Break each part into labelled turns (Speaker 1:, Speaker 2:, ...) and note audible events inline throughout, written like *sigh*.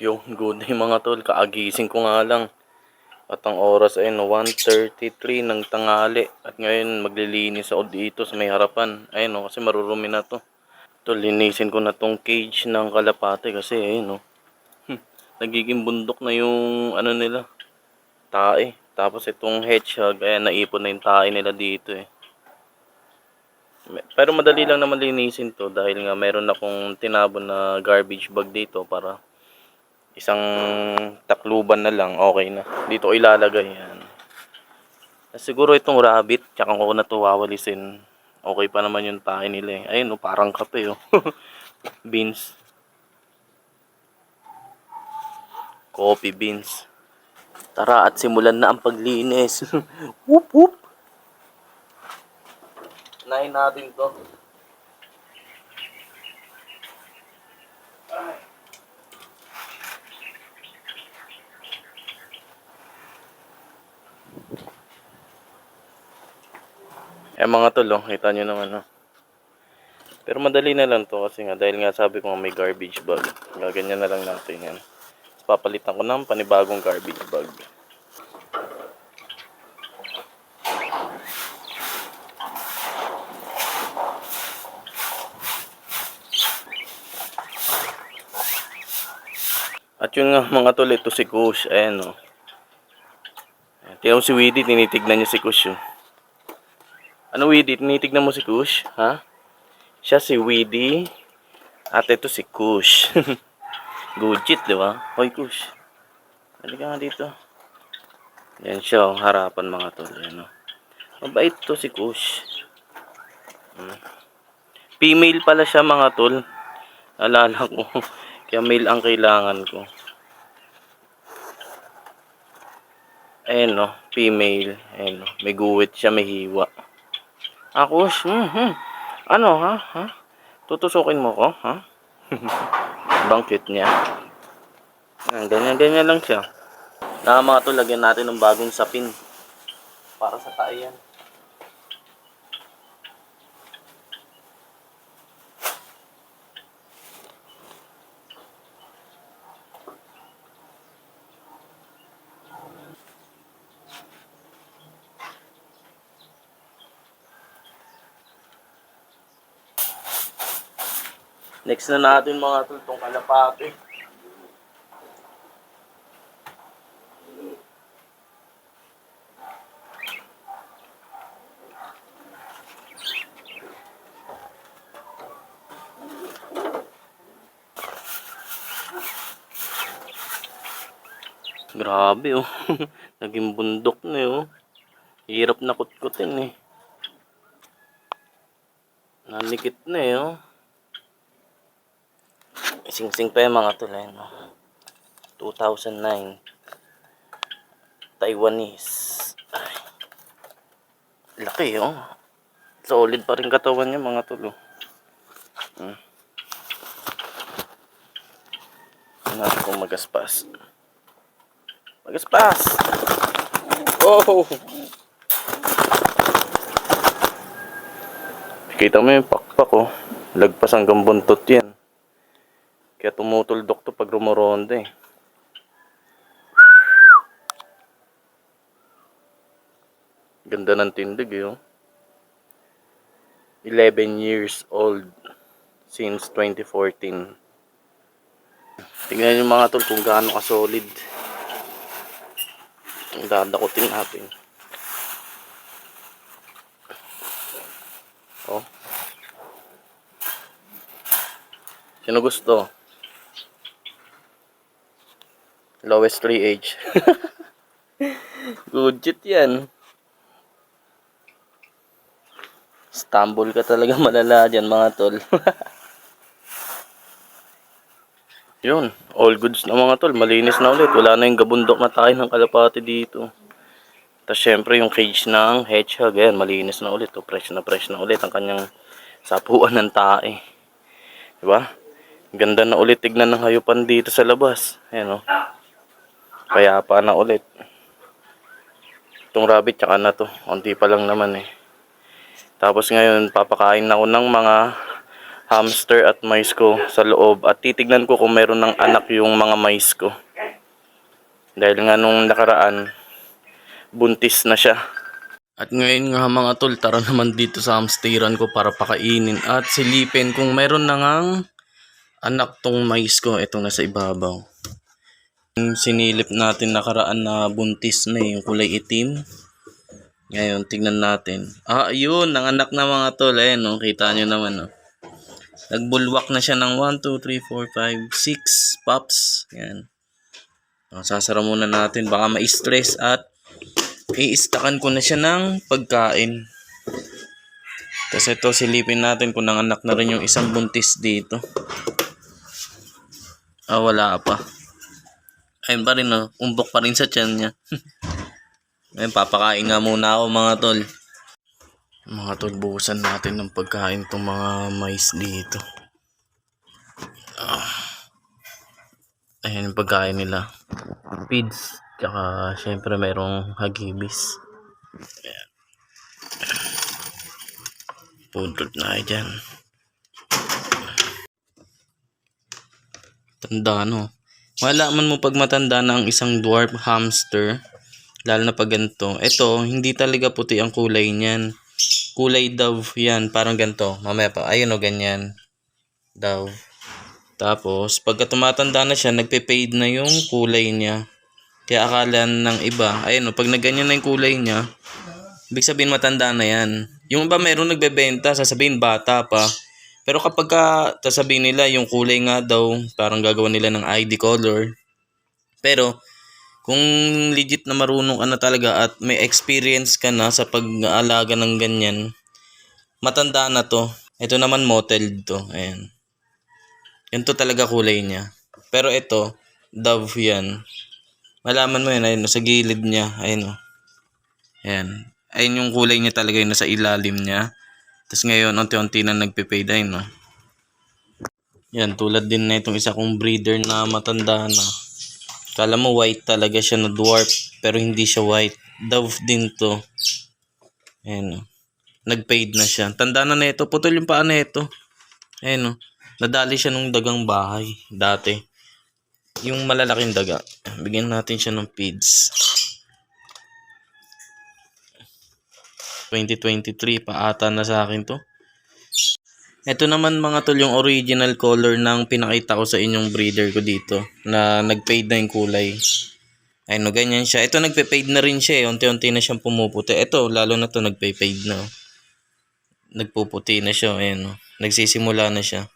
Speaker 1: Yung good day mga tol, kaagising ko nga lang. At ang oras ay no, 1.33 ng tangali. At ngayon maglilinis ako dito sa may harapan. Ayun no, kasi marurumi na to. Tol, linisin ko na tong cage ng kalapate kasi ayun no. Hmm, nagiging bundok na yung ano nila, tae. Tapos itong hedgehog, ayan naipon na yung tae nila dito eh. Pero madali lang naman linisin to dahil nga meron akong tinabon na garbage bag dito para isang takluban na lang okay na. Dito ko ilalagay yan. Siguro itong rabbit, tsaka ko na to wawalisin. Okay pa naman yung tayo nila eh. Ayun, oh, parang kape oh. *laughs* beans. Coffee beans. Tara at simulan na ang paglinis. *laughs* whoop whoop. Nahin natin to. Eh mga tol, oh, kita nyo naman, oh. Pero madali na lang to kasi nga, dahil nga sabi ko may garbage bag. Gaganyan na lang natin yan. Papalitan ko ng panibagong garbage bag. At yun nga mga tol, ito si Kush. Ayan o. Oh. Tingnan si Weedy, tinitignan niya si Kush yun. Ano Weedy, tinitignan mo si Kush? Ha? Siya si Weedy. At ito si Kush. *laughs* Gujit, di ba? Hoy Kush. Halika nga dito. Yan siya, oh, harapan mga tol. Yan, oh. Mabait to si Kush. Hmm. Female pala siya mga tol. Alala ko. *laughs* Kaya male ang kailangan ko. Ayan no, female. Ayan no, may guwit siya, may hiwa. Ako, hmm, hmm. Ano ha? Ha? Tutusukin mo ko, ha? *laughs* Bangkit niya. Ganyan-ganyan lang siya. Na mga to, lagyan natin ng bagong sapin. Para sa tayo yan. Next na natin mga tol, tong kalapate. Grabe oh. *laughs* Naging bundok na eh, oh. Hirap na kutkutin eh. Nanikit na eh oh. Sing-sing pa yung mga tulay, no? 2009. Taiwanese. Ay. Laki, oh. Solid pa rin katawan niya, mga tulo. Hmm. Ano natin kung magaspas. Magaspas! Oh! Kita mo yung pakpak, oh. Lagpas hanggang buntot yan. Pag rumoronda eh. Ganda ng tindig eh. oh. 11 years old since 2014. Tingnan niyo mga tol kung gaano ka-solid. Ang dadakutin natin. Oh. Sino gusto? Lowest 3H. Gudget *laughs* yan. Stumble ka talaga *laughs* malala dyan mga tol. *laughs* Yun, all goods na mga tol. Malinis na ulit. Wala na yung gabundok na tayo ng kalapati dito. Tapos syempre yung cage ng hedgehog. Ayan, malinis na ulit. Oh, fresh na fresh na ulit ang kanyang sapuan ng tae. Diba? Ganda na ulit tignan ng hayupan dito sa labas. Ayan o. Kaya pa na ulit. Itong rabbit tsaka na to. Unti pa lang naman eh. Tapos ngayon papakain na ako ng mga hamster at mice ko sa loob at titignan ko kung meron ng anak yung mga mice ko. Dahil nga nung nakaraan, buntis na siya. At ngayon nga mga tol, tara naman dito sa hamsteran ko para pakainin at silipin kung meron na ngang anak tong mais ko. Itong nasa ibabaw. Sinilip natin nakaraan na buntis na eh, yung kulay itim. Ngayon, tignan natin. Ah, yun, nanganak na mga tol. Ayan, no, kita nyo naman. No. Nagbulwak na siya ng 1, 2, 3, 4, 5, 6 pops. Yan. Oh, sasara muna natin. Baka ma-stress at i-stakan ko na siya ng pagkain. Tapos ito, silipin natin kung nanganak na rin yung isang buntis dito. Ah, wala pa. Ayun pa rin, no? Umbok pa rin sa tiyan niya. *laughs* Ayun, papakain nga muna ako, mga tol. Mga tol, buhusan natin ng pagkain tong mga mais dito. Ah. Ayan yung pagkain nila. Feeds. Tsaka, syempre, merong hagibis. Ayan. Na dyan. Tanda, no? Malaman mo pag matanda na ang isang dwarf hamster, lalo na pag ganito. Ito, hindi talaga puti ang kulay niyan. Kulay dove yan, parang ganito. Mamaya pa, ayun o, ganyan. Dove. Tapos, pagka tumatanda na siya, nagpe-fade na yung kulay niya. Kaya akala ng iba, ayun o, pag naganyan na yung kulay niya, ibig sabihin matanda na yan. Yung iba meron nagbebenta, sasabihin bata pa. Pero kapag ka, sasabihin nila yung kulay nga daw, parang gagawa nila ng ID color. Pero, kung legit na marunong ka na talaga at may experience ka na sa pag-aalaga ng ganyan, matanda na to. Ito naman mottled to. Ayan. Yan to talaga kulay niya. Pero ito, dove yan. Malaman mo yan, ayun, sa gilid niya. Ayun o. Ayan. Ayun yung kulay niya talaga yung nasa ilalim niya. Tapos ngayon, unti-unti na nagpe-fade ayun no. Yan, tulad din na itong isa kong breeder na matanda na. Kala mo white talaga siya na dwarf, pero hindi siya white. Dove din to. Ayan o. Nag-fade na siya. Tanda na na ito. Putol yung paa na ito. Ayan o. Nadali siya nung dagang bahay dati. Yung malalaking daga. Bigyan natin siya ng feeds. 2023 paata na sa akin to. Ito naman mga tol yung original color ng pinakita ko sa inyong breeder ko dito na nag-fade na yung kulay. Ayun, no, ganyan siya. Ito nagpe-fade na rin siya eh. Unti-unti na siyang pumuputi. Ito, lalo na to nagpe-fade na. oh. Nagpuputi na siya. Ayun, no. Nagsisimula na siya.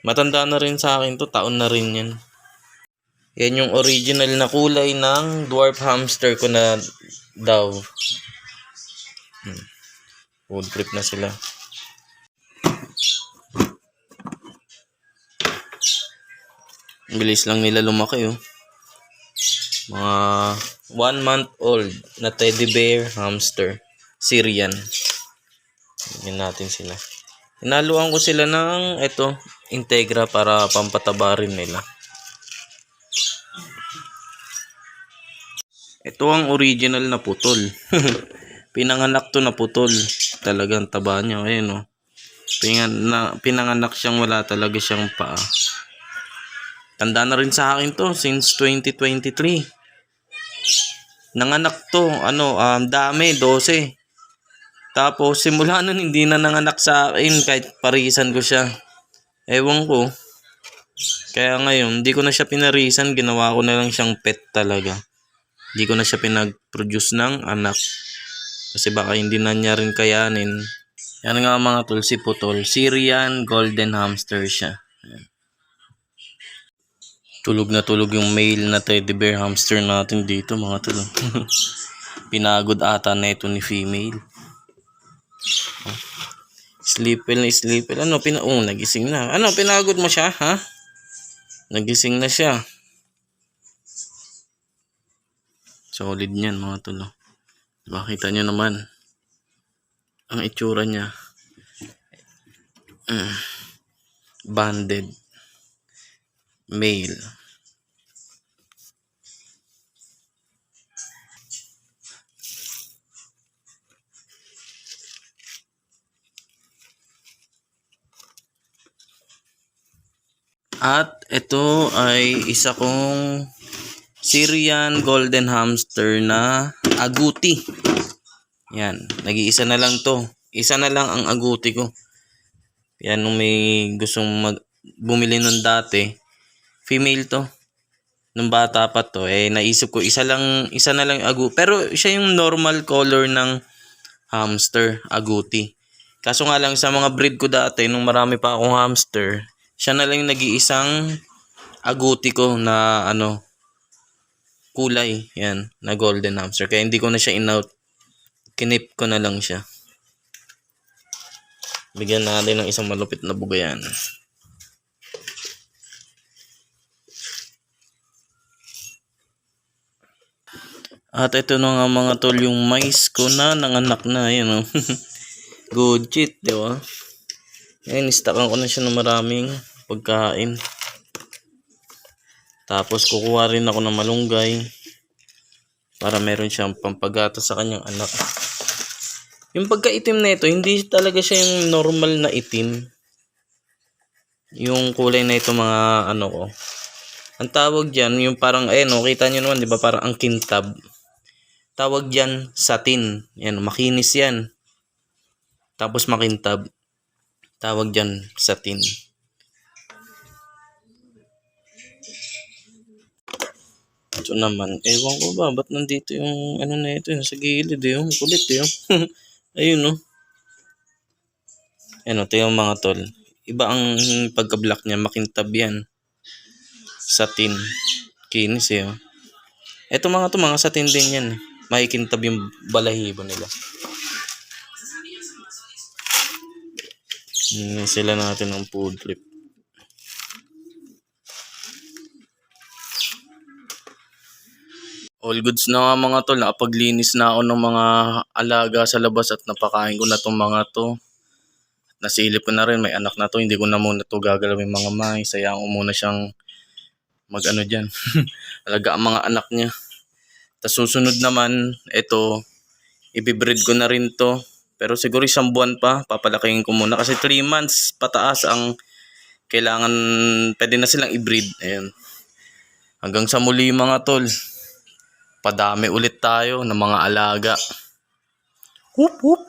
Speaker 1: Matanda na rin sa akin to. Taon na rin yan. Yan yung original na kulay ng dwarf hamster ko na dove. Food trip na sila. Bilis lang nila lumaki oh. Mga one month old na teddy bear hamster. Syrian. Bigyan natin sila. Inaluan ko sila ng ito, Integra para pampataba rin nila. Ito ang original na putol. *laughs* Pinanganak to na putol. Talagang taba niya. Ayun oh. Pingan, na, pinanganak siyang wala talaga siyang paa. Tanda na rin sa akin to since 2023. Nanganak to, ano, um, dami, 12. Tapos simula nun hindi na nanganak sa akin kahit parisan ko siya. Ewan ko. Kaya ngayon, hindi ko na siya pinarisan, ginawa ko na lang siyang pet talaga. Hindi ko na siya pinag-produce ng anak. Kasi baka hindi na niya rin kayanin. Yan nga mga tol, si Putol. Syrian Golden Hamster siya. Tulog na tulog yung male na teddy bear hamster natin dito mga tol. *laughs* Pinagod ata na ito ni female. Sleepel na sleepel. Ano, pina oh, nagising na. Ano, pinagod mo siya, ha? Nagising na siya. Solid niyan mga tol. Oh. Diba, kita nyo naman. Ang itsura niya. Mm. Banded. Male. At ito ay isa kong Syrian Golden Hamster na aguti. Yan, nag-iisa na lang to. Isa na lang ang aguti ko. Yan, nung may gustong mag bumili nun dati, female to. Nung bata pa to, eh naisip ko isa lang, isa na lang agu. Pero siya yung normal color ng hamster, aguti. Kaso nga lang sa mga breed ko dati, nung marami pa akong hamster, siya na lang yung nag-iisang aguti ko na ano, kulay. Yan, na golden hamster. Kaya hindi ko na siya in-out. Kinip ko na lang siya. Bigyan natin ng isang malupit na bugayan. At ito na nga mga tol yung mais ko na nanganak na. Ayan o. *laughs* Good shit, di ba? Ayan, istakan ko na siya ng maraming pagkain. Tapos kukuha rin ako ng malunggay para meron siyang pampagata sa kanyang anak. Yung pagkaitim na ito, hindi talaga siya yung normal na itim. Yung kulay na ito mga ano ko. Ang tawag dyan, yung parang, ayun, oh, kita nyo naman, di ba, parang ang kintab. Tawag dyan, satin. Yan, makinis yan. Tapos makintab. Tawag dyan, satin. Ito naman, ewan ko ba, ba't nandito yung, ano na ito, yung sa gilid, eh, yung kulit, eh. *laughs* Ayun, no. Ano, ito yung mga tol. Iba ang pagka-black niya, makintab yan. Satin. Kinis, eh, oh. Ito mga to, mga satin din yan. eh. Makikintab yung balahibo nila. Hmm, sila natin ng food flip. All goods na nga mga tol. Nakapaglinis na ako ng mga alaga sa labas at napakain ko na tong mga to. Nasilip ko na rin. May anak na to. Hindi ko na muna to gagalawin mga may. Sayang ko muna siyang mag ano dyan. *laughs* Alaga ang mga anak niya. Tapos susunod naman, ito, ibibreed ko na rin to. Pero siguro isang buwan pa, papalakihin ko muna. Kasi 3 months pataas ang kailangan, pwede na silang i-breed. Ayan. Hanggang sa muli mga tol. Padami ulit tayo ng mga alaga. Whoop whoop.